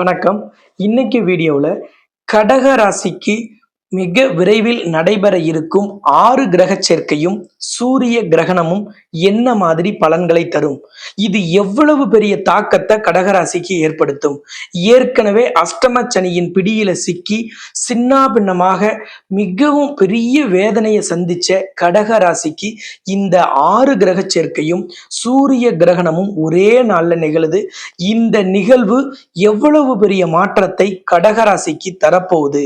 வணக்கம். இன்னைக்கு வீடியோவில் கடக ராசிக்கு மிக விரைவில் நடைபெற இருக்கும் ஆறு கிரக சேர்க்கையும் சூரிய கிரகணமும் என்ன மாதிரி பலன்களை தரும்? இது எவ்வளவு பெரிய தாக்கத்தை கடகராசிக்கு ஏற்படுத்தும்? ஏற்கனவே அஷ்டம சனியின் பிடியில சிக்கி சின்னாபின்னமாக மிகவும் பெரிய வேதனையை சந்திச்ச கடகராசிக்கு இந்த ஆறு கிரக சேர்க்கையும் சூரிய கிரகணமும் ஒரே நாள்ல நிகழுது. இந்த நிகழ்வு எவ்வளவு பெரிய மாற்றத்தை கடகராசிக்கு தரப்போகுது?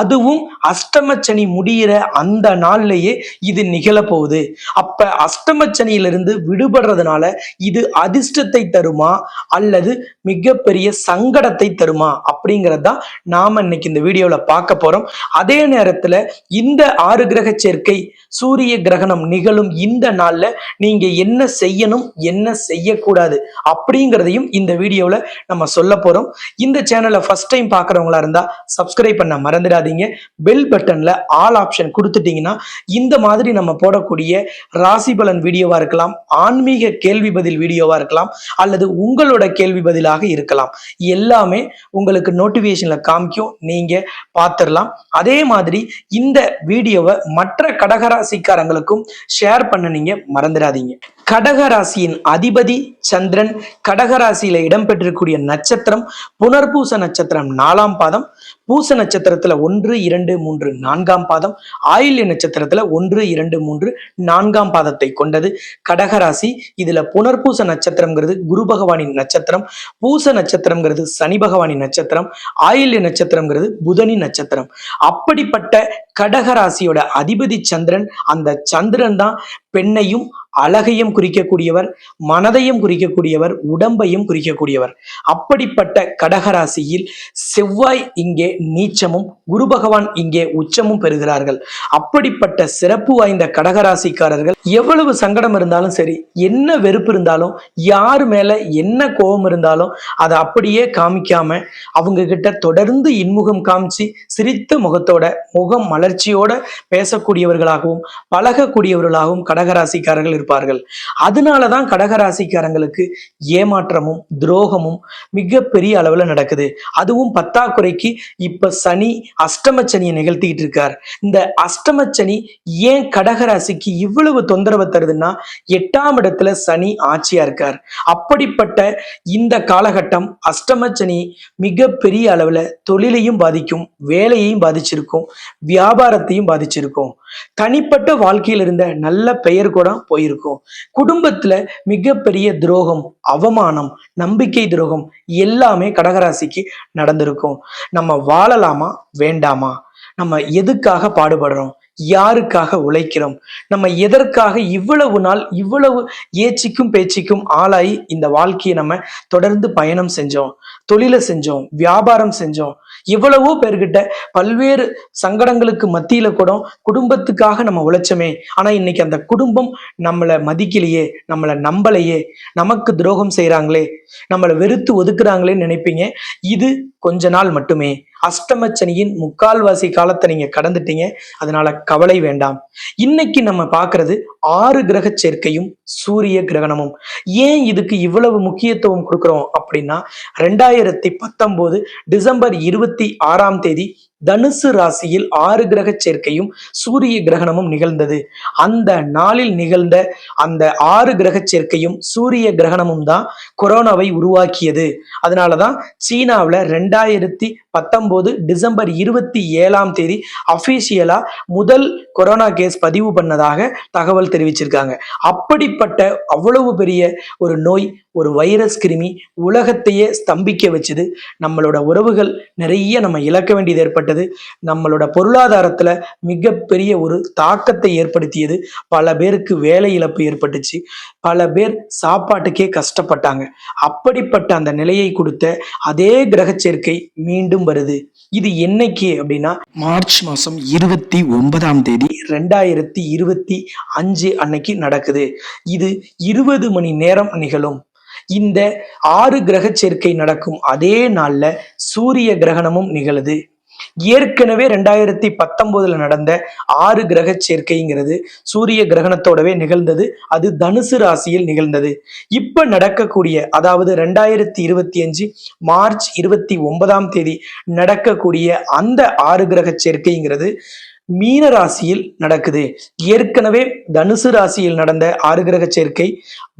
அதுவும் அஷ்டமச்சனி முடிகிற அந்த நாள்லயே இது நிகழப்போகுது. அப்ப அஷ்டமச்சனியிலிருந்து விடுபடுறதுனால இது அதிர்ஷ்டத்தை தருமா? அல்லது மிகப்பெரிய சங்கடத்தை தருமா? அப்படிங்கிறது தான் நாம இன்னைக்கு இந்த வீடியோல பார்க்க போறோம். அதே நேரத்துல இந்த ஆறு கிரக சேர்க்கை சூரிய கிரகணம் நிகழும் இந்த நாள்ல நீங்க என்ன செய்யணும் என்ன செய்யக்கூடாது அப்படிங்கிறதையும் இந்த வீடியோல நம்ம சொல்ல போறோம். இந்த சேனலை ஃபர்ஸ்ட் டைம் பார்க்குறவங்களா இருந்தா சப்ஸ்கிரைப் பண்ண மறந்துடாதீங்க. பெல் பட்டன்ல ஆல் ஆப்ஷன் கொடுத்துட்டீங்கன்னா இந்த மாதிரி நம்ம போடக்கூடிய ராசி பலன் வீடியோவா இருக்கலாம் ஆன்மீக கேள்வி பதில் வீடியோவா இருக்கலாம் அல்லது உங்களோட கேள்வி பதிலாக இருக்கலாம். எல்லாமே உங்களுக்கு நோட்டிஃபிகேஷன்ல காமிக்கும் நீங்க பார்த்துடலாம் அதே மாதிரி இந்த வீடியோவை மற்ற கடகராசிக்காரங்களுக்கும் ஷேர் பண்ண நீங்க மறந்துடாதீங்க. கடகராசியின் அதிபதி சந்திரன் கடகராசியில இடம்பெற்றிருக்கூடிய நட்சத்திரம் புனர்பூச நட்சத்திரம் நாலாம் பாதம் பூச நட்சத்திரத்துல ஒன்று இரண்டு மூன்று நான்காம் பாதம். ஆயில்ய நட்சத்திரத்துல ஒன்று இரண்டு மூன்று நான்காம் பாதத்தை கொண்டது. கடகராசி இதுல புனர்பூச நட்சத்திரம்ங்கிறது குரு பகவானின் நட்சத்திரம். பூச நட்சத்திரம்ங்கிறது சனி பகவானின் நட்சத்திரம். ஆயில்ய நட்சத்திரம்ங்கிறது புதனின் நட்சத்திரம். அப்படிப்பட்ட கடகராசியோட அதிபதி சந்திரன். அந்த சந்திரன் தான் பெண்ணையும் அழகையும் குறிக்கக்கூடியவர் மனதையும் குறிக்கக்கூடியவர் உடம்பையும் குறிக்கக்கூடியவர். அப்படிப்பட்ட கடகராசியில் செவ்வாய் இங்கே நீச்சமும் குரு பகவான் இங்கே உச்சமும் பெறுகிறார்கள். அப்படிப்பட்ட சிறப்பு வாய்ந்த கடகராசிக்காரர்கள் எவ்வளவு சங்கடம் இருந்தாலும் சரி என்ன வெறுப்பு இருந்தாலும் யார் மேல என்ன கோபம் இருந்தாலும் அதை அப்படியே காமிக்காம அவங்க கிட்ட தொடர்ந்து இன்முகம் காமிச்சு சிரித்த முகத்தோட முகம் மலர்ச்சியோட பேசக்கூடியவர்களாகவும் பழகக்கூடியவர்களாகவும் கடகராசிக்காரர்கள் இருப்பார்கள். அதனாலதான் கடகராசிக்காரங்களுக்கு ஏமாற்றமும் துரோகமும் மிகப்பெரிய அளவுல நடக்குது. அதுவும் பத்தாக்குறைக்கு இப்ப சனி அஷ்டம சனியை நிகழ்த்திக்கிட்டு இருக்கார். இந்த அஷ்டம சனி ஏன் கடகராசிக்கு இவ்வளவு தொந்தரவு தருதுன்னா எட்டாம் இடத்துல சனி ஆட்சியா இருக்கார். அப்படிப்பட்ட இந்த காலகட்டம் அஷ்டம சனி மிகப்பெரிய அளவுல தொழிலையும் பாதிக்கும் வேலையையும் பாதிச்சிருக்கும் வியாபாரத்தையும் பாதிச்சிருக்கும். தனிப்பட்ட வாழ்க்கையில் இருந்த நல்ல பெயர் கூட போயிருக்கும். குடும்பத்துல மிகப்பெரிய துரோகம் அவமானம் நம்பிக்கை துரோகம் எல்லாமே கடகராசிக்கு நடந்திருக்கும். நம்ம வாழலாமா வேண்டாமா? நம்ம எதுக்காக பாடுபடுறோம்? யாருக்காக உழைக்கிறோம்? நம்ம எதற்காக இவ்வளவு நாள் இவ்வளவு ஏச்சிக்கும் பேச்சுக்கும் ஆளாகி இந்த வாழ்க்கையை நம்ம தொடர்ந்து பயணம் செஞ்சோம். தொழிலை செஞ்சோம் வியாபாரம் செஞ்சோம். எவ்வளவோ பேர்கிட்ட பல்வேறு சங்கடங்களுக்கு மத்தியில கூட குடும்பத்துக்காக நம்ம உழைச்சோமே. ஆனா இன்னைக்கு அந்த குடும்பம் நம்மளை மதிக்கலையே நம்மளை நம்பலையே நமக்கு துரோகம் செய்யறாங்களே நம்மளை வெறுத்து ஒதுக்குறாங்களேன்னு நினைப்பீங்க. இது கொஞ்ச நாள் மட்டுமே. அஷ்டமச்சனியின் முக்கால்வாசி காலத்தை நீங்க கடந்துட்டீங்க. அதனால கவலை வேண்டாம். இன்னைக்கு நம்ம பாக்குறது ஆறு கிரக சேர்க்கையும் சூரிய கிரகணமும். ஏன் இதுக்கு இவ்வளவு முக்கியத்துவம் கொடுக்குறோம் அப்படின்னா ரெண்டாயிரத்தி பத்தொன்பது டிசம்பர் இருபத்தி ஆறாம் தேதி தனுசு ராசியில் ஆறு கிரக சேர்க்கையும் சூரிய கிரகணமும் நிகழ்ந்தது. அந்த நாளில் நிகழ்ந்த அந்த ஆறு கிரக சேர்க்கையும் சூரிய கிரகணமும் தான் கொரோனாவை உருவாக்கியது. அதனாலதான் சீனாவில் ரெண்டாயிரத்தி பத்தொன்பது டிசம்பர் இருபத்தி ஏழாம் தேதி அபிஷியலா முதல் கொரோனா கேஸ் பதிவு பண்ணதாக தகவல் தெரிவிச்சிருக்காங்க. அப்படிப்பட்ட அவ்வளவு பெரிய ஒரு நோய் ஒரு வைரஸ் கிருமி உலகத்தையே ஸ்தம்பிக்க வச்சுது. நம்மளோட உறவுகள் நிறைய நம்ம இழக்க வேண்டியது ஏற்பட்டது. நம்மளோட பொருளாதாரத்துல மிகப்பெரிய ஒரு தாக்கத்தை ஏற்படுத்தியது. பல பேருக்கு வேலை இழப்பு ஏற்பட்டுச்சு. பல பேர் சாப்பாட்டுக்கே கஷ்டப்பட்டாங்க. அப்படிப்பட்ட அந்த நிலையை கொடுத்த அதே கிரக சேர்க்கை மீண்டும் வருது. இது என்னைக்கு அப்படின்னா மார்ச் மாசம் இருபத்தி ஒன்பதாம் தேதி ரெண்டாயிரத்தி இருபத்தி அஞ்சு அன்னைக்கு நடக்குது. இது இருபது மணி நேரம் நிகழும். இந்த ஆறு கிரக சேர்க்கை நடக்கும் அதே நாள்ல சூரிய கிரகணமும் நிகழுது. ஏற்கனவே ரெண்டாயிரத்தி பத்தொன்பதுல நடந்த ஆறு கிரக சேர்க்கைங்கிறது சூரிய கிரகணத்தோடவே நிகழ்ந்தது. அது தனுசு ராசியில் நிகழ்ந்தது. இப்ப நடக்கக்கூடிய அதாவது ரெண்டாயிரத்தி இருபத்தி அஞ்சு மார்ச் இருபத்தி ஒன்பதாம் தேதி நடக்கக்கூடிய அந்த ஆறு கிரக சேர்க்கைங்கிறது மீன ராசியில் நடக்குது. ஏற்கனவே தனுசு ராசியில் நடந்த ஆறு கிரக சேர்க்கை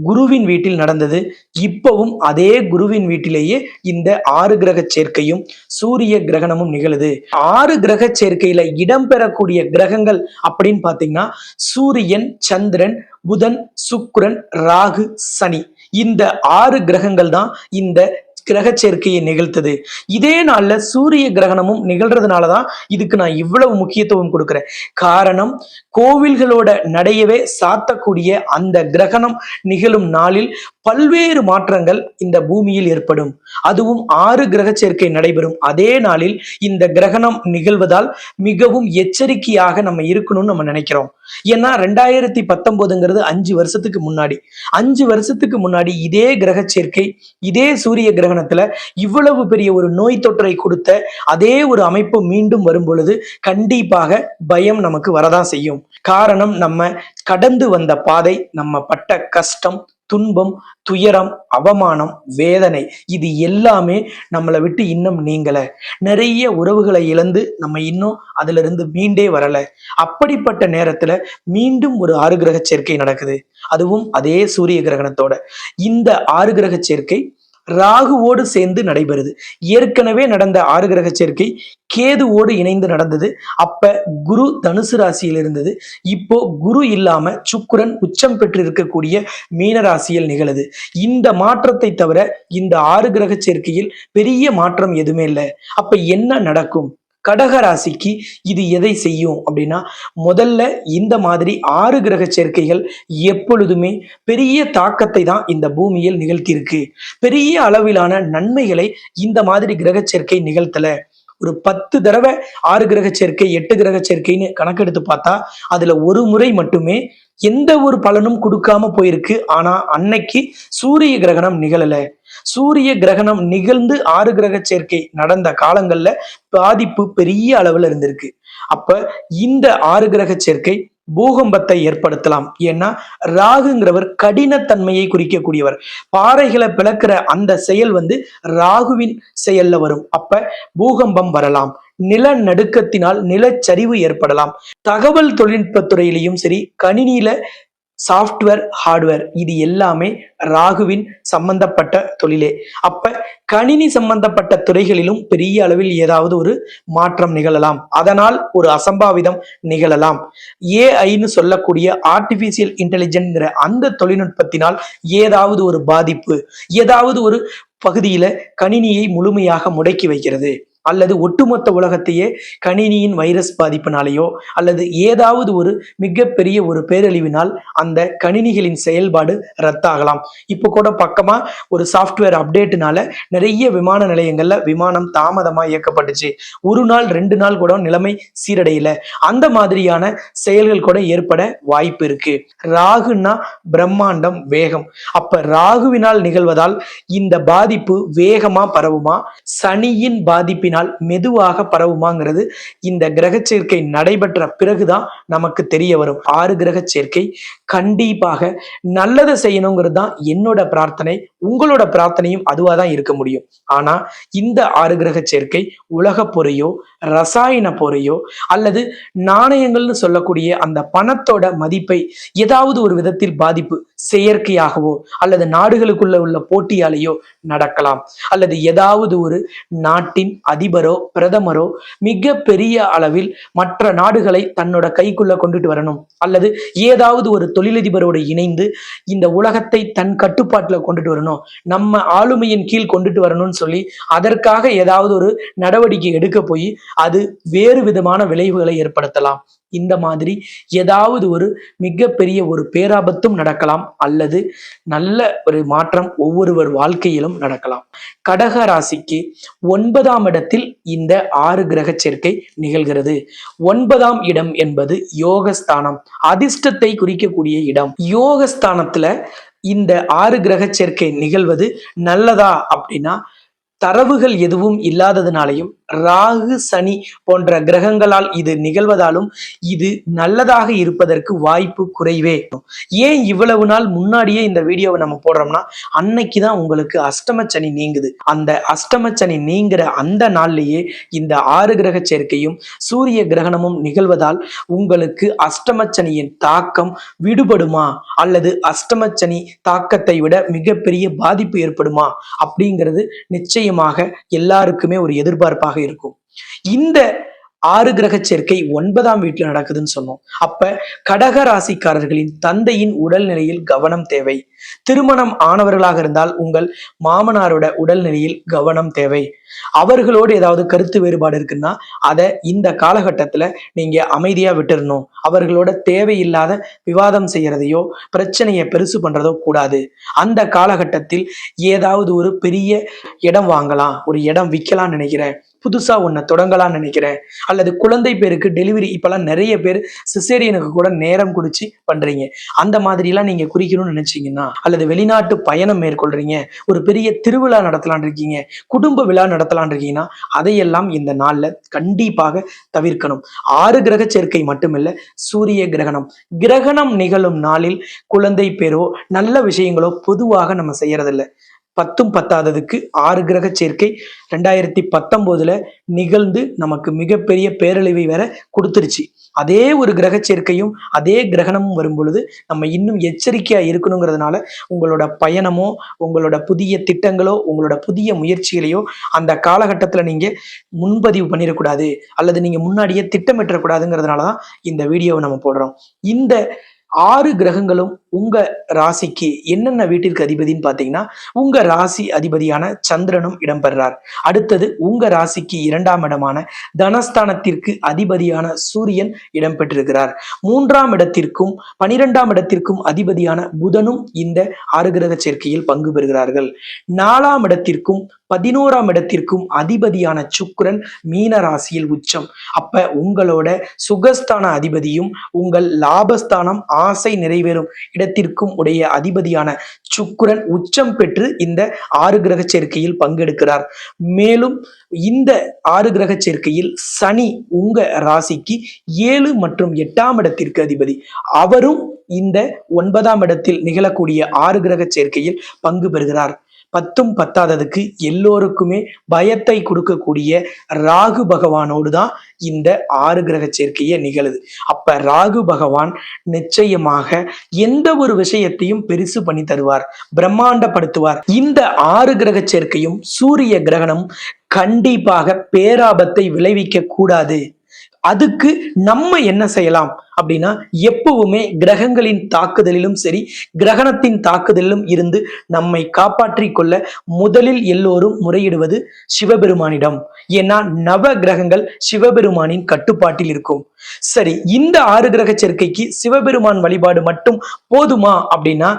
குருவின் வீட்டில் நடந்தது. இப்பவும் அதே குருவின் வீட்டிலேயே இந்த ஆறு கிரக சேர்க்கையும் சூரிய கிரகணமும் நிகழுது. ஆறு கிரக சேர்க்கையில இடம்பெறக்கூடிய கிரகங்கள் அப்படின்னு பாத்தீங்கன்னா சூரியன் சந்திரன் புதன் சுக்ரன் ராகு சனி. இந்த ஆறு கிரகங்கள் தான் இந்த கிரக சேர்க்கையை நிகழ்த்தது. இதே நாளில் சூரிய கிரகணமும் நிகழ்றதுனால தான் இதுக்கு நான் இவ்வளவு முக்கியத்துவம் கொடுக்கிறேன். காரணம் கோவில்களோட நடையவே சாத்தக்கூடிய அந்த கிரகணம் நிகழும் நாளில் பல்வேறு மாற்றங்கள் இந்த பூமியில் ஏற்படும். அதுவும் ஆறு கிரக சேர்க்கை நடைபெறும். அதே நாளில் இந்த கிரகணம் நிகழ்வதால் மிகவும் எச்சரிக்கையாக நம்ம இருக்கணும்னு நம்ம நினைக்கிறோம். ஏன்னா ரெண்டாயிரத்தி பத்தொன்பதுங்கிறது அஞ்சு வருஷத்துக்கு முன்னாடி. அஞ்சு வருஷத்துக்கு முன்னாடி இதே கிரக சேர்க்கை இதே சூரிய கிரகணம் கிரகணத்துல இவ்வளவு பெரிய ஒரு நோய் தொற்றை கொடுத்த அதே ஒரு அமைப்பு மீண்டும் வரும் பொழுது கண்டிப்பாக பயம் நமக்கு வரதான் செய்யும். காரணம் நம்ம கடந்து வந்த பாதை நம்ம பட்ட கஷ்டம் துன்பம் துயரம் அவமானம் வேதனை இது எல்லாமே நம்மளை விட்டு இன்னும் நீங்கல. நிறைய உறவுகளை இழந்து நம்ம இன்னும் அதுல இருந்து மீண்டே வரல. அப்படிப்பட்ட நேரத்துல மீண்டும் ஒரு ஆறு கிரக சேர்க்கை நடக்குது. அதுவும் அதே சூரிய கிரகணத்தோட. இந்த ஆறு கிரக சேர்க்கை ராகுவோடு சேர்ந்து நடைபெறுது. ஏற்கனவே நடந்த ஆறு கிரக சேர்க்கை கேதுவோடு இணைந்து நடந்தது. அப்ப குரு தனுசு ராசியில் இருந்தது. இப்போ குரு இல்லாம சுக்குரன் உச்சம் பெற்று இருக்கக்கூடிய மீன ராசியில் நிகழுது. இந்த மாற்றத்தை தவிர இந்த ஆறு கிரக சேர்க்கையில் பெரிய மாற்றம் எதுவுமே இல்லை. அப்ப என்ன நடக்கும்? கடக ராசிக்கு இது எதை செய்யும் அப்படின்னா முதல்ல இந்த மாதிரி ஆறு கிரக சேர்க்கைகள் எப்பொழுதுமே பெரிய தாக்கத்தை தான் இந்த பூமியில் நிகழ்த்தியிருக்கு. பெரிய அளவிலான நன்மைகளை இந்த மாதிரி கிரக சேர்க்கை நிகழ்த்தல. ஒரு பத்து தடவை ஆறு கிரக சேர்க்கை எட்டு கிரக சேர்க்கைன்னு கணக்கெடுத்து பார்த்தா அதுல ஒரு முறை மட்டுமே எந்த ஒரு பலனும் கொடுக்காம போயிருக்கு. ஆனா அன்னைக்கு சூரிய கிரகணம் நிகழலை. சூரிய கிரகணம் நிகழ்ந்து ஆறு கிரக சேர்க்கை நடந்த காலங்கள்ல பாதிப்பு பெரிய அளவுல இருந்திருக்கு. அப்ப இந்த ஆறு கிரக சேர்க்கை பூகம்பத்தை ஏற்படுத்தலாம். ஏன்னா ராகுங்கிறவர் கடினத்தன்மையை குறிக்கக்கூடியவர். பாறைகளை பிளக்கிற அந்த செயல் வந்து ராகுவின் செயல்ல வரும். அப்ப பூகம்பம் வரலாம். நிலநடுக்கத்தினால் நிலச்சரிவு ஏற்படலாம். தகவல் தொழில்நுட்பத் துறையிலையும் சரி கணினியில சாஃப்ட்வேர் ஹார்ட்வேர் இது எல்லாமே ராகுவின் சம்பந்தப்பட்ட தொழிலே. அப்ப கணினி சம்பந்தப்பட்ட துறைகளிலும் பெரிய அளவில் ஏதாவது ஒரு மாற்றம் நிகழலாம். அதனால் ஒரு அசம்பாவிதம் நிகழலாம். ஏஐன்னு சொல்லக்கூடிய ஆர்டிபிஷியல் இன்டெலிஜென்ட்ங்கிற அந்த தொழில்நுட்பத்தினால் ஏதாவது ஒரு பாதிப்பு ஏதாவது ஒரு பகுதியில கணினியை முழுமையாக முடக்கி வைக்கிறது. அல்லது ஒட்டுமொத்த உலகத்தையே கணினியின் வைரஸ் பாதிப்பினாலேயோ அல்லது ஏதாவது ஒரு மிகப்பெரிய ஒரு பேரழிவினால் அந்த கணினிகளின் செயல்பாடு ரத்தாகலாம். இப்போ கூட பக்கமா ஒரு சாஃப்ட்வேர் அப்டேட்னால நிறைய விமான நிலையங்கள்ல விமானம் தாமதமா இயக்கப்பட்டுச்சு. ஒரு நாள் ரெண்டு நாள் கூட நிலைமை சீரடையில. அந்த மாதிரியான செயல்கள் கூட ஏற்பட வாய்ப்பு இருக்கு. ராகுன்னா பிரம்மாண்டம் வேகம். அப்ப ராகுவினால் நிகழ்வதால் இந்த பாதிப்பு வேகமா பரவுமா? சனியின் பாதிப்பினால் மெதுவாக பரவுமாங்கிறது இந்த கிரக சேர்க்கை நடைபெற்ற பிறகுதான் நமக்கு தெரிய வரும். ஆறு கிரக சேர்க்கை கண்டிப்பாக நல்லதை செய்யணுங்கிறது தான் என்னோட பிரார்த்தனை உங்களோட பிரார்த்தனையும் அதுவாக தான் இருக்க முடியும். ஆனா இந்த ஆறு கிரக சேர்க்கை உலக பொறையோ ரசாயன பொறையோ அல்லது நாணயங்கள்னு சொல்லக்கூடிய அந்த பணத்தோட மதிப்பை ஏதாவது ஒரு விதத்தில் பாதிப்பு செயற்கையாகவோ அல்லது நாடுகளுக்குள்ள உள்ள போட்டியாலேயோ நடக்கலாம். அல்லது ஏதாவது ஒரு நாட்டின் அதிபரோ பிரதமரோ மிக பெரிய அளவில் மற்ற நாடுகளை தன்னோட கைக்குள்ள கொண்டுட்டு வரணும். அல்லது ஏதாவது ஒரு தொழிலதிபரோடு இணைந்து இந்த உலகத்தை தன் கட்டுப்பாட்டுல கொண்டுட்டு வரணும். நம்ம ஆளுமையின் கீழ் கொண்டுட்டு வரணும்னு சொல்லி அதற்காக ஏதாவது ஒரு நடவடிக்கை எடுக்க போய் அது வேறு விதமான விளைவுகளை ஏற்படுத்தலாம். இந்த மாதிரி ஏதாவது ஒரு மிகப்பெரிய ஒரு பேராபத்தும் நடக்கலாம் அல்லது நல்ல ஒரு மாற்றம் ஒவ்வொருவர் வாழ்க்கையிலும் நடக்கலாம். கடக ராசிக்கு ஒன்பதாம் இடத்தில் இந்த ஆறு கிரக சேர்க்கை நிகழ்கிறது. ஒன்பதாம் இடம் என்பது யோகஸ்தானம் அதிர்ஷ்டத்தை குறிக்கக்கூடிய இடம். யோகஸ்தானத்துல இந்த ஆறு கிரக சேர்க்கை நிகழ்வது நல்லதா அப்படின்னா தரவுகள் எதுவும் இல்லாததுனாலையும் ராகு சனி போன்ற கிரகங்களால் இது நிகழ்வதாலும் இது நல்லதாக இருப்பதற்கு வாய்ப்பு குறைவே. ஏன் இவ்வளவு நாள் முன்னாடியே இந்த வீடியோவை நம்ம போடுறோம்னா அன்னைக்கு தான் உங்களுக்கு அஷ்டம சனி நீங்குது. அந்த அஷ்டம சனி நீங்கிற அந்த நாள்லயே இந்த ஆறு கிரக சேர்க்கையும் சூரிய கிரகணமும் நிகழ்வதால் உங்களுக்கு அஷ்டம சனியின் தாக்கம் விடுபடுமா? அல்லது அஷ்டம சனி தாக்கத்தை விட மிகப்பெரிய பாதிப்பு ஏற்படுமா? அப்படிங்கிறது நிச்சயமாக எல்லாருக்குமே ஒரு எதிர்பார்ப்பாக இருக்கும். இந்த ஆறு கிரக சேர்க்கை ஒன்பதாம் வீட்டில் நடக்குதுன்னு சொன்னோம். அப்ப கடக ராசிக்காரர்களின் தந்தையின் உடல்நிலையில் கவனம் தேவை. திருமணம் ஆனவர்களாக இருந்தால் உங்கள் மாமனாரோட உடல்நிலையில் கவனம் தேவை. அவர்களோடு ஏதாவது கருத்து வேறுபாடு இருக்குன்னா அதை இந்த காலகட்டத்துல நீங்க அமைதியா விட்டுறணும். அவர்களோட தேவையில்லாத விவாதம் செய்யறதையோ பிரச்சனையை பெருசு பண்றதோ கூடாது. அந்த காலகட்டத்தில் ஏதாவது ஒரு பெரிய இடம் வாங்கலாம் ஒரு இடம் விற்கலாம்னு நினைக்கிறேன். புதுசா ஒன்றை தொடங்கலாம்னு நினைக்கிறேன். அல்லது குழந்தை பேருக்கு டெலிவரி இப்பெல்லாம் நிறைய பேர் சிசேரியனுக்கு கூட நேரம் குறிச்சு பண்றீங்க. அந்த மாதிரிலாம் நீங்க குறிக்கணும்னு நினைச்சீங்கன்னா அல்லது வெளிநாட்டு பயணம் மேற்கொள்றீங்க ஒரு பெரிய திருவிழா நடத்தலான் இருக்கீங்க குடும்ப விழா நடத்தலான் இருக்கீங்கன்னா அதையெல்லாம் இந்த நாள்ல கண்டிப்பாக தவிர்க்கணும். ஆறு கிரக சேர்க்கை மட்டுமில்ல சூரிய கிரகணம். கிரகணம் நிகழும் நாளில் குழந்தை பேரோ நல்ல விஷயங்களோ பொதுவாக நம்ம செய்யறதில்ல. பத்தும் பத்தாததுக்கு ஆறு கிரக சேர்க்கை ரெண்டாயிரத்தி பத்தொம்போதுல நிகழ்ந்து நமக்கு மிகப்பெரிய பேரழிவை வேற கொடுத்துருச்சு. அதே ஒரு கிரக சேர்க்கையும் அதே கிரகணமும் வரும் பொழுது நம்ம இன்னும் எச்சரிக்கையா இருக்கணுங்கிறதுனால உங்களோட பயணமோ உங்களோட புதிய திட்டங்களோ உங்களோட புதிய முயற்சிகளையோ அந்த காலகட்டத்தில் நீங்க முன்பதிவு பண்ணிடக்கூடாது அல்லது நீங்க முன்னாடியே திட்டமிட்டக்கூடாதுங்கிறதுனால தான் இந்த வீடியோவை நம்ம போடுறோம். இந்த ஆறு கிரகங்களும் உங்க ராசிக்கு என்னென்ன வீட்டிற்கு அதிபதின்னு பார்த்தீங்கன்னா உங்க ராசி அதிபதியான சந்திரனும் இடம்பெறார். அடுத்தது உங்க ராசிக்கு இரண்டாம் இடமான தனஸ்தானத்திற்கு அதிபதியான சூரியன் இடம்பெற்றிருக்கிறார். மூன்றாம் இடத்திற்கும் பனிரெண்டாம் இடத்திற்கும் அதிபதியான புதனும் இந்த ஆறு கிரக சேர்க்கையில் பங்கு பெறுகிறார்கள். நாலாம் இடத்திற்கும் பதினோராம் இடத்திற்கும் அதிபதியான சுக்கரன் மீன ராசியில் உச்சம். அப்ப உங்களோட சுகஸ்தான அதிபதியும் உங்கள் லாபஸ்தானம் ஆசை நிறைவேறும் இடத்திற்கும் உடைய அதிபதியான சுக்கரன் உச்சம் பெற்று இந்த ஆறு கிரக சேர்க்கையில் பங்கெடுக்கிறார். மேலும் இந்த ஆறு கிரக சேர்க்கையில் சனி உங்க ராசிக்கு ஏழு மற்றும் எட்டாம் இடத்திற்கு அதிபதி. அவரும் இந்த ஒன்பதாம் இடத்தில் நிகழக்கூடிய ஆறு கிரக சேர்க்கையில் பங்கு பெறுகிறார். பத்தும் பத்தாததுக்கு எல்லோருக்குமே பயத்தை கொடுக்கக்கூடிய ராகு பகவானோடு தான் இந்த ஆறு கிரக சேர்க்கையே நிகழுது. அப்ப ராகு பகவான் நிச்சயமாக எந்த ஒரு விஷயத்தையும் பெருசு பண்ணி தருவார் பிரம்மாண்டப்படுத்துவார். இந்த ஆறு கிரக சேர்க்கையும் சூரிய கிரகணம் கண்டிப்பாக பேராபத்தை விளைவிக்க கூடாது அதுக்கு நம்ம என்ன செய்யலாம்? அப்படின்னா எப்பவுமே கிரகங்களின் தாக்குதலிலும் சரி கிரகணத்தின் தாக்குதலிலும் இருந்து நம்மை காப்பாற்றி கொள்ள முதலில் எல்லோரும் முறையிடுவது சிவபெருமானிடம். ஏன்னா நவ கிரகங்கள் சிவபெருமானின் கட்டுப்பாட்டில் இருக்கும். சரி இந்த ஆறு கிரக சேர்க்கைக்கு சிவபெருமான் வழிபாடு மட்டும் போதுமா அப்படின்னா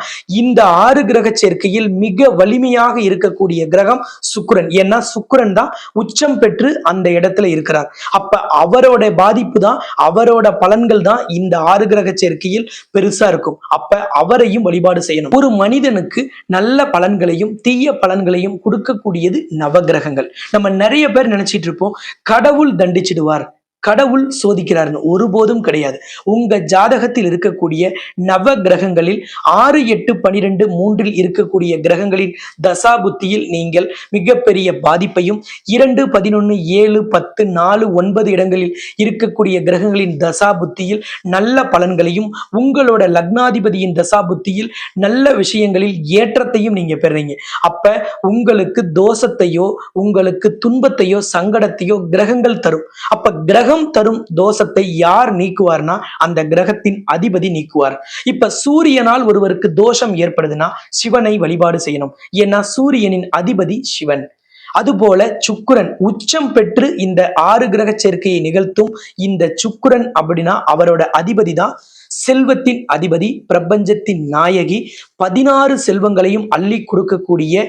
இந்த ஆறு கிரக சேர்க்கையில் மிக வலிமையாக இருக்கக்கூடிய கிரகம் சுக்கிரன். ஏன்னா சுக்கிரன் தான் உச்சம் பெற்று அந்த இடத்துல இருக்கிறார். அப்ப அவரோட பாதிப்பு தான் அவரோட பலன்கள் தான் இந்த ஆறு கிரக சேர்க்கையில் பெருசா இருக்கும். அப்ப அவரையும் வழிபாடு செய்யணும். ஒரு மனிதனுக்கு நல்ல பலன்களையும் தீய பலன்களையும் கொடுக்கக்கூடியது நவகிரகங்கள் நம்ம நிறைய பேர் நினைச்சிட்டு இருப்போம் கடவுள் தண்டிச்சிடுவார். கடவுள் சோதிக்கிறார்னு ஒருபோதும் கிடையாது. உங்க ஜாதகத்தில் இருக்கக்கூடிய நவ கிரகங்களில் ஆறு எட்டு பனிரெண்டு மூன்றில் இருக்கக்கூடிய கிரகங்களின் தசாபுத்தியில் நீங்கள் மிகப்பெரிய பாதிப்பையும் இரண்டு பதினொன்று ஏழு பத்து நாலு ஒன்பது இடங்களில் இருக்கக்கூடிய கிரகங்களின் தசாபுத்தியில் நல்ல பலன்களையும் உங்களோட லக்னாதிபதியின் தசாபுத்தியில் நல்ல விஷயங்களில் ஏற்றத்தையும் நீங்க பெறுறீங்க. அப்ப உங்களுக்கு தோஷத்தையோ உங்களுக்கு துன்பத்தையோ சங்கடத்தையோ கிரகங்கள் தரும். அப்ப கிரகம் தரும் தோஷத்தை யார் நீக்குவார்னா அந்த கிரகத்தின் அதிபதி நீக்குவார். இப்ப சூரியனால் ஒருவருக்கு தோஷம் ஏற்படுதுன்னா சிவனை வழிபாடு செய்யணும். ஏன்னா சூரியனின் அதிபதி சிவன். அதுபோல சுக்குரன் உச்சம் பெற்று இந்த ஆறு கிரக சேர்க்கையை நிகழ்த்தும் இந்த சுக்குரன் அப்படின்னா அவரோட அதிபதி தான் செல்வத்தின் அதிபதி பிரபஞ்சத்தின் நாயகி. பதினாறு செல்வங்களையும் அள்ளி கொடுக்கக்கூடிய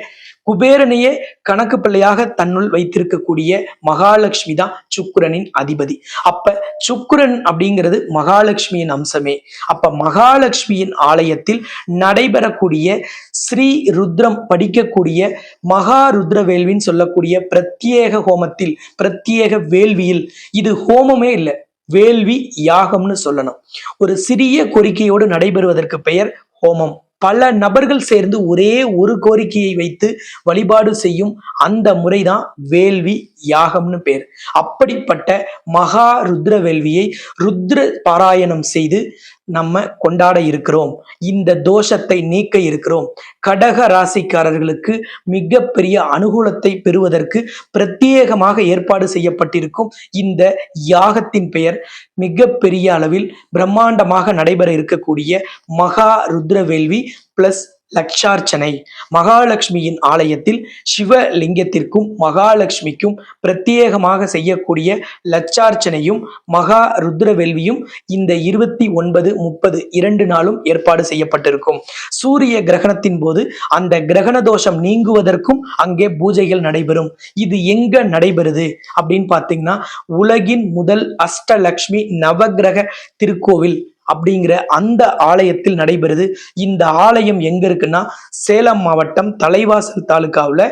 குபேரனையே கணக்கு பிள்ளையாக தன்னுள் வைத்திருக்கக்கூடிய மகாலட்சுமி தான் சுக்கிரனின் அதிபதி. அப்ப சுக்குரன் அப்படிங்கிறது மகாலட்சுமியின் அம்சமே. அப்ப மகாலட்சுமியின் ஆலயத்தில் நடைபெறக்கூடிய ஸ்ரீ ருத்ரம் படிக்கக்கூடிய மகா ருத்ர வேள்வின்னு சொல்லக்கூடிய பிரத்யேக ஹோமத்தில் பிரத்யேக வேள்வியில் இது ஹோமமே இல்லை. வேள்வி யாகம்னு சொல்லணும். ஒரு சிறிய கோரிக்கையோடு நடைபெறுவதற்கு பெயர் ஹோமம். பல நபர்கள் சேர்ந்து ஒரே ஒரு கோரிக்கையை வைத்து வழிபாடு செய்யும் அந்த முறைதான் வேள்வி யாகம்னு பேர். அப்படிப்பட்ட மகா ருத்ர வேள்வியை ருத்ர பாராயணம் செய்து நம்ம கொண்டாட இருக்கிறோம். இந்த தோஷத்தை நீக்க இருக்கிறோம். கடக ராசிக்காரர்களுக்கு மிகப்பெரிய அனுகூலத்தை பெறுவதற்கு பிரத்யேகமாக ஏற்பாடு செய்யப்பட்டிருக்கும் இந்த யாகத்தின் பெயர் மிகப்பெரிய அளவில் பிரம்மாண்டமாக நடைபெற இருக்கக்கூடிய மகா ருத்ர வேள்வி பிளஸ் லட்சார்ச்சனை மகாலட்சுமியின் ஆலயத்தில் சிவலிங்கத்திற்கும் மகாலட்சுமிக்கும் பிரத்யேகமாக செய்யக்கூடிய லட்சார்ச்சனையும் மகா ருத்ரவேள்வியும் இந்த இருபத்தி ஒன்பது முப்பது இரண்டு நாளும் ஏற்பாடு செய்யப்பட்டிருக்கும். சூரிய கிரகணத்தின் போது அந்த கிரகண தோஷம் நீங்குவதற்கும் அங்கே பூஜைகள் நடைபெறும். இது எங்க நடைபெறுது? அப்படின்னு பார்த்தீங்கன்னா உலகின் முதல் அஷ்டலக்ஷ்மி நவகிரக திருக்கோவில். அப்படிங்கிற அந்த ஆலயத்தில் நடைபெறுது. இந்த ஆலயம் எங்க இருக்குன்னா சேலம் மாவட்டம் தலைவாசல் தாலுகாவில்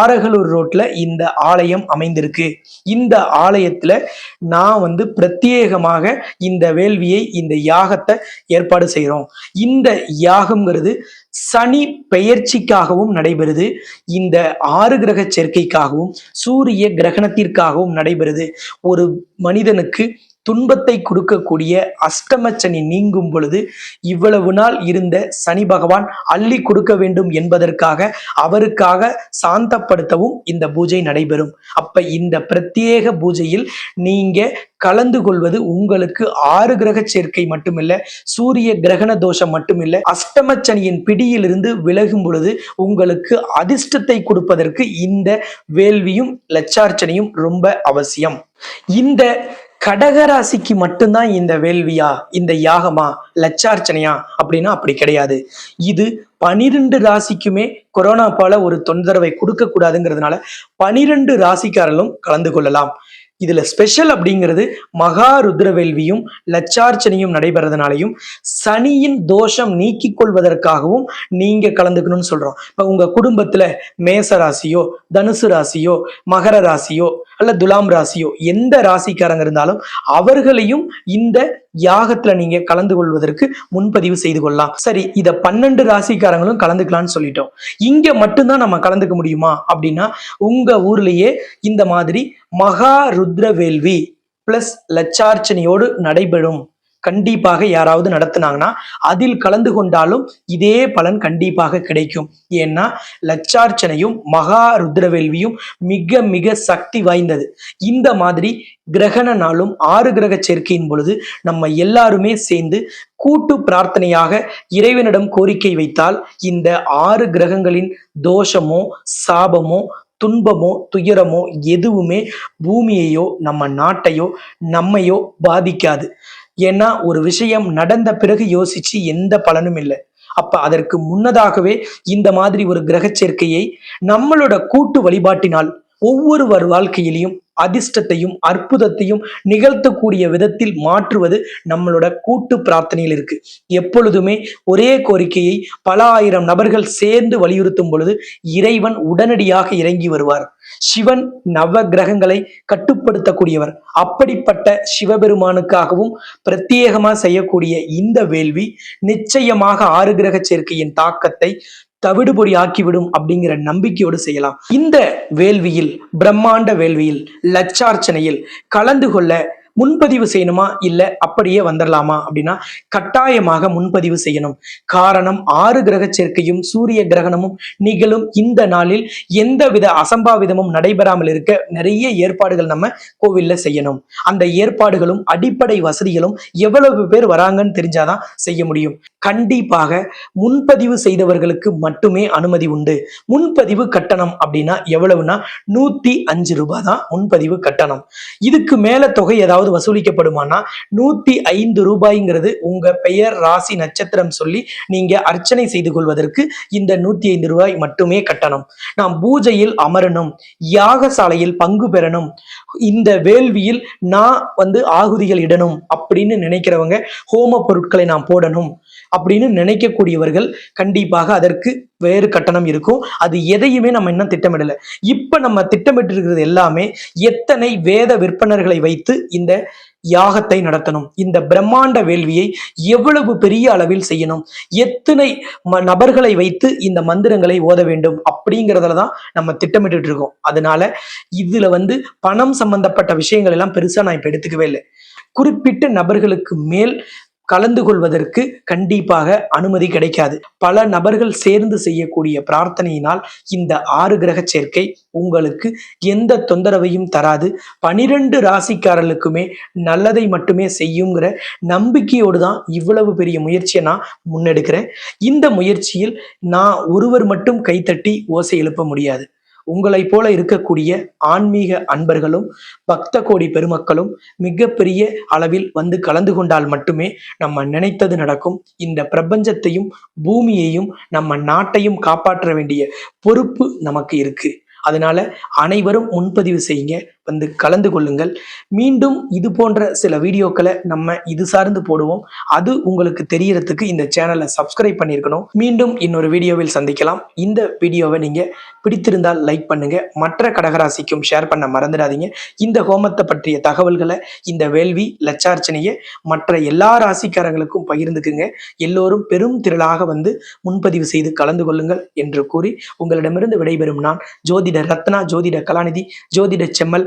ஆரகலூர் ரோட்ல இந்த ஆலயம் அமைந்திருக்கு. இந்த ஆலயத்துல நான் வந்து பிரத்யேகமாக இந்த வேள்வியை இந்த யாகத்தை ஏற்பாடு செய்கிறோம் இந்த யாகம்ங்கிறது சனி பெயர்ச்சிக்காகவும் நடைபெறுது. இந்த ஆறு கிரக சேர்க்கைக்காகவும் சூரிய கிரகணத்திற்காகவும் நடைபெறுது. ஒரு மனிதனுக்கு துன்பத்தை கொடுக்கக்கூடிய அஷ்டம சனி நீங்கும் பொழுது இவ்வளவு நாள் இருந்த சனி பகவான் அள்ளி கொடுக்க வேண்டும் என்பதற்காக அவருக்காக சாந்தப்படுத்தவும் இந்த பூஜை நடைபெறும். அப்ப இந்த பிரத்யேக பூஜையில் நீங்க கலந்து கொள்வது உங்களுக்கு ஆறு கிரக சேர்க்கை மட்டுமில்ல சூரிய கிரகண தோஷம் மட்டுமில்ல அஷ்டம சனியின் பிடியிலிருந்து விலகும் பொழுது உங்களுக்கு அதிர்ஷ்டத்தை கொடுப்பதற்கு இந்த வேள்வியும் லட்சார்ச்சனையும் ரொம்ப அவசியம். இந்த கடகராசிக்கு மட்டும்தான் இந்த வேள்வியா இந்த யாகமா லட்சார்ச்சனையா அப்படின்னா அப்படி கிடையாது. இது பனிரெண்டு ராசிக்குமே கொரோனா போல ஒரு தொந்தரவை கொடுக்க கூடாதுங்கிறதுனால பனிரெண்டு ராசிக்காரர்களும் கலந்து கொள்ளலாம். இதுல ஸ்பெஷல் அப்படிங்கிறது மகா ருத்ர வேள்வியும் லட்சார்ச்சனையும் நடைபெறதுனாலையும் சனியின் தோஷம் நீக்கிக் கொள்வதற்காகவும் நீங்க கலந்துக்கணும்னு சொல்றோம். இப்ப உங்க குடும்பத்துல மேச ராசியோ தனுசு ராசியோ மகர ராசியோ அல்ல துலாம் ராசியோ எந்த ராசிக்காரங்க இருந்தாலும் அவர்களையும் இந்த யாகத்துல நீங்க கலந்து கொள்வதற்கு முன்பதிவு செய்து கொள்ளலாம். சரி இத பன்னெண்டு ராசிக்காரங்களும் கலந்துக்கலாம்னு சொல்லிட்டோம். இங்க மட்டும்தான் நம்ம கலந்துக்க முடியுமா? அப்படின்னா உங்க ஊர்லயே இந்த மாதிரி மகா ருத்ர வேள்வி பிளஸ் லட்சார்ச்சனையோடு நடைபெறும். கண்டிப்பாக யாராவது நடத்துனாங்கன்னா அதில் கலந்து கொண்டாலும் இதே பலன் கண்டிப்பாக கிடைக்கும். ஏன்னா லட்சார்ச்சனையும் மகா ருத்ரவேள்வியும் மிக மிக சக்தி வாய்ந்தது. இந்த மாதிரி கிரகண நாளும் ஆறு கிரக சேர்க்கையின் பொழுது நம்ம எல்லாருமே சேர்ந்து கூட்டு பிரார்த்தனையாக இறைவனிடம் கோரிக்கை வைத்தால் இந்த ஆறு கிரகங்களின் தோஷமோ சாபமோ துன்பமோ துயரமோ எதுவுமே பூமியையோ நம்ம நாட்டையோ நம்மையோ பாதிக்காது. ஏன்னா ஒரு விஷயம் நடந்த பிறகு யோசிச்சு எந்த பலனும் இல்லை. அப்ப அதற்கு முன்னதாகவே இந்த மாதிரி ஒரு கிரக சேர்க்கையை நம்மளோட கூட்டு வழிபாட்டினால் ஒவ்வொருவர் வாழ்க்கையிலையும் அதிர்ஷ்டத்தையும் அற்புதத்தையும் நிகழ்த்தக்கூடிய விதத்தில் மாற்றுவது நம்மளோட கூட்டு பிரார்த்தனையில் இருக்கு. எப்பொழுதுமே ஒரே கோரிக்கையை பல ஆயிரம் நபர்கள் சேர்ந்து வலியுறுத்தும் பொழுது இறைவன் உடனடியாக இறங்கி வருவார். சிவன் நவ கிரகங்களை கட்டுப்படுத்தக்கூடியவர். அப்படிப்பட்ட சிவபெருமானுக்காகவும் பிரத்யேகமா செய்யக்கூடிய இந்த வேள்வி நிச்சயமாக ஆறு கிரக சேர்க்கையின் தாக்கத்தை தவிடுபொடி ஆக்கிவிடும் அப்படிங்கிற நம்பிக்கையோடு செய்யலாம். இந்த வேள்வியில் பிரம்மாண்ட வேள்வியில் லட்சார்ச்சனையில் கலந்து கொள்ள முன்பதிவு செய்யணுமா? இல்லை அப்படியே வந்துடலாமா அப்படின்னா கட்டாயமாக முன்பதிவு செய்யணும். காரணம் ஆறு கிரக சேர்க்கையும் சூரிய கிரகணமும் நிகழும் இந்த நாளில் எந்தவித அசம்பாவிதமும் நடைபெறாமல் இருக்க நிறைய ஏற்பாடுகள் நம்ம கோவில்ல செய்யணும். அந்த ஏற்பாடுகளும் அடிப்படை வசதிகளும் எவ்வளவு பேர் வராங்கன்னு தெரிஞ்சாதான் செய்ய முடியும். கண்டிப்பாக முன்பதிவு செய்தவர்களுக்கு மட்டுமே அனுமதி உண்டு. முன்பதிவு கட்டணம் அப்படின்னா எவ்வளவுனா நூத்தி அஞ்சு ரூபாய் தான் முன்பதிவு கட்டணம். இதுக்கு மேல தொகை ஏதாவது ஏதாவது வசூலிக்கப்படுமானா நூத்தி ஐந்து ரூபாய்ங்கிறது உங்க பெயர் ராசி நட்சத்திரம் சொல்லி நீங்க அர்ச்சனை செய்து கொள்வதற்கு இந்த நூத்தி ஐந்து ரூபாய் மட்டுமே கட்டணம். நாம் பூஜையில் அமரணும் யாகசாலையில் பங்கு பெறணும் இந்த வேள்வியில் நான் வந்து ஆகுதிகள் இடணும் அப்படின்னு நினைக்கிறவங்க ஹோம பொருட்களை நாம் போடணும். அப்படின்னு நினைக்கக்கூடியவர்கள் கண்டிப்பாக அதற்கு வேறு கட்டணம் இருக்கும். அது எதையுமே நம்ம இன்னும் திட்டமிடல. இப்ப நம்ம திட்டமிட்டு இருக்கிறது எல்லாமே எத்தனை வேத விற்பனர்களை வைத்து இந்த யாகத்தை நடத்தணும். இந்த பிரம்மாண்ட வேள்வியை எவ்வளவு பெரிய அளவில் செய்யணும். எத்தனை ம- நபர்களை வைத்து இந்த மந்திரங்களை ஓத வேண்டும் அப்படிங்கிறதுல தான் நம்ம திட்டமிட்டு இருக்கோம் அதனால இதுல வந்து பணம் சம்பந்தப்பட்ட விஷயங்கள் எல்லாம் பெருசா நான் இப்ப எடுத்துக்கவே இல்லை. குறிப்பிட்ட நபர்களுக்கு மேல் கலந்து கொள்வதற்கு கண்டிப்பாக அனுமதி கிடைக்காது. பல நபர்கள் சேர்ந்து செய்யக்கூடிய பிரார்த்தனையினால் இந்த ஆறு கிரக சேர்க்கை உங்களுக்கு எந்த தொந்தரவையும் தராது. பனிரெண்டு ராசிக்காரர்களுக்குமே நல்லதை மட்டுமே செய்யுங்கிற நம்பிக்கையோடு தான் இவ்வளவு பெரிய முயற்சியை நான் முன்னெடுக்கிறேன். இந்த முயற்சியில் நான் ஒருவர் மட்டும் கைத்தட்டி ஓசை எழுப்ப முடியாது. உங்களைப் போல இருக்கக்கூடிய ஆன்மீக அன்பர்களும் பக்த கோடி பெருமக்களும் மிகப்பெரிய அளவில் வந்து கலந்து கொண்டால் மட்டுமே நம்ம நினைத்தது நடக்கும். இந்த பிரபஞ்சத்தையும் பூமியையும் நம்ம நாட்டையும் காப்பாற்ற வேண்டிய பொறுப்பு நமக்கு இருக்கு. அதனால அனைவரும் முன்பதிவு செய்யுங்க. வந்து கலந்து கொள்ளுங்கள். மீண்டும் இது போன்ற சில வீடியோக்களை நம்ம இது சார்ந்து போடுவோம். அது உங்களுக்கு தெரியறதுக்கு இந்த சேனலை சப்ஸ்கிரைப் பண்ணியிருக்கணும். மீண்டும் இன்னொரு வீடியோவில் சந்திக்கலாம். இந்த வீடியோவை நீங்க பிடித்திருந்தால் லைக் பண்ணுங்க. மற்ற கடகராசிக்கும் ஷேர் பண்ண மறந்துடாதீங்க. இந்த ஹோமத்தை பற்றிய தகவல்களை இந்த வேள்வி லட்சார்ச்சனையை மற்ற எல்லா ராசிக்காரங்களுக்கும் பகிர்ந்துக்குங்க. எல்லோரும் பெரும் திரளாக வந்து முன்பதிவு செய்து கலந்து கொள்ளுங்கள் என்று கூறி உங்களிடமிருந்து விடைபெறும் நான் ஜோதிட ரத்னா ஜோதிட கலாநிதி ஜோதிட செம்மல்